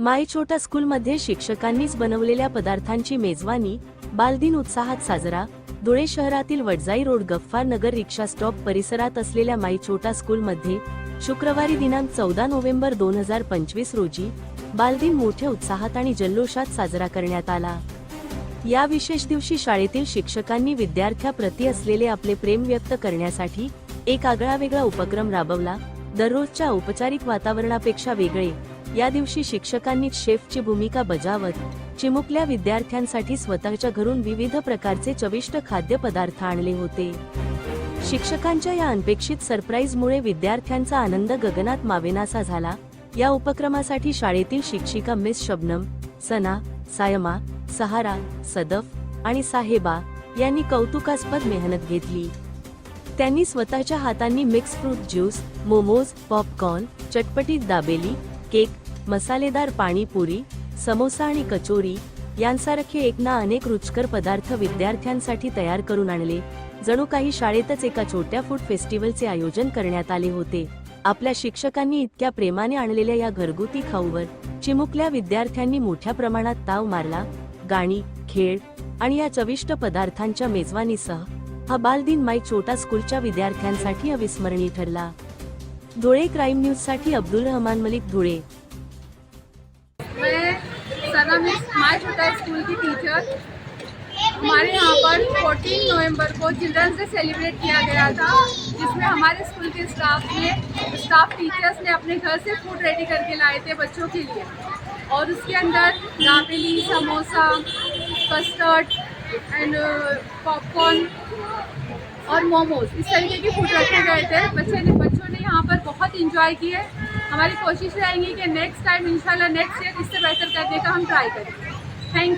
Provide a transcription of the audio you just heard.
माय छोटा स्कूलमध्ये शिक्षकांनीच बनवलेल्या पदार्थांची मेजवानी बालदिन उत्साहात साजरा धुळे शहरातील Wadjai road Gaffar Nagar rickshaw stop परिसरात असलेल्या माई छोटा स्कूलमध्ये शुक्रवारी दिनांक चौदा नोव्हेंबर दोन हजार पंचवीस रोजी बालदिन मोठ्या उत्साहात आणि जल्लोषात साजरा करण्यात आला. या विशेष दिवशी शाळेतील शिक्षकांनी विद्यार्थ्याप्रती असलेले आपले प्रेम व्यक्त करण्यासाठी एक आगळा वेगळा उपक्रम राबवला. दररोजच्या औपचारिक वातावरणापेक्षा वेगळे या दिवशी शिक्षकांनी शेफची भूमिका बजावत चिमुकल्या विद्यार्थ्यांसाठी स्वतःच्या घरून विविध प्रकारचे चविष्ट खाद्यपदार्थ आणले होते. शिक्षकांच्या या अनपेक्षित सरप्राईजमुळे विद्यार्थ्यांचा आनंद गगनात मावेनासा झाला. या उपक्रमासाठी शाळेतील शिक्षिका मिस शबनम सना सायमा सहारा सदफ आणि साहेबा यांनी कौतुकास्पद मेहनत घेतली. त्यांनी स्वतःच्या हातांनी mix fruit juice momos popcorn चटपटीत दाबेली केक मसालेदार पाणीपुरी समोसा आणि कचोरी यांसारखे एक ना अनेक रुचकर पदार्थ विद्यार्थ्यांसाठी तयार करून आणले. जणू काही शाळेतच एका छोट्या फूड फेस्टिवलचे आयोजन करण्यात आले होते. आपल्या शिक्षकांनी इतक्या प्रेमाने आणलेल्या या घरगुती खाऊवर चिमुकल्या विद्यार्थ्यांनी मोठ्या प्रमाणात ताव मारला गाणी खेळ आणि या चविष्ट पदार्थांच्या मेजवानीसह हा बालदिन माई छोटा स्कूलच्या विद्यार्थ्यांसाठी अविस्मरणीय ठरला. धुळे क्राईम न्यूज़ साठी अब्दुल रहमान मलिक धुळे. मैं स्कूल की टीचर हमारे यहाँ पर 14 नवंबर को चिल्ड्रंस डे सेलिब्रेट किया गया था, जिसमें हमारे स्कूल के स्टाफ ने स्टाफ टीचर्स ने अपने घर से फ़ूड रेडी करके लाए थे बच्चों के लिए. और उसके अंदर dabeli, samosa custard and popcorn और मोमोज, इस तरीके के फ़ूड रखे गए थे. बच्चे ने ने यहाँ पर बहुत इंजॉय किए हमारी कोशिश रहेंगी कि नेक्स्ट टाइम इंशाल्लाह नेक्स्ट ईयर इससे बेहतर करने का हम ट्राई करें। थैंक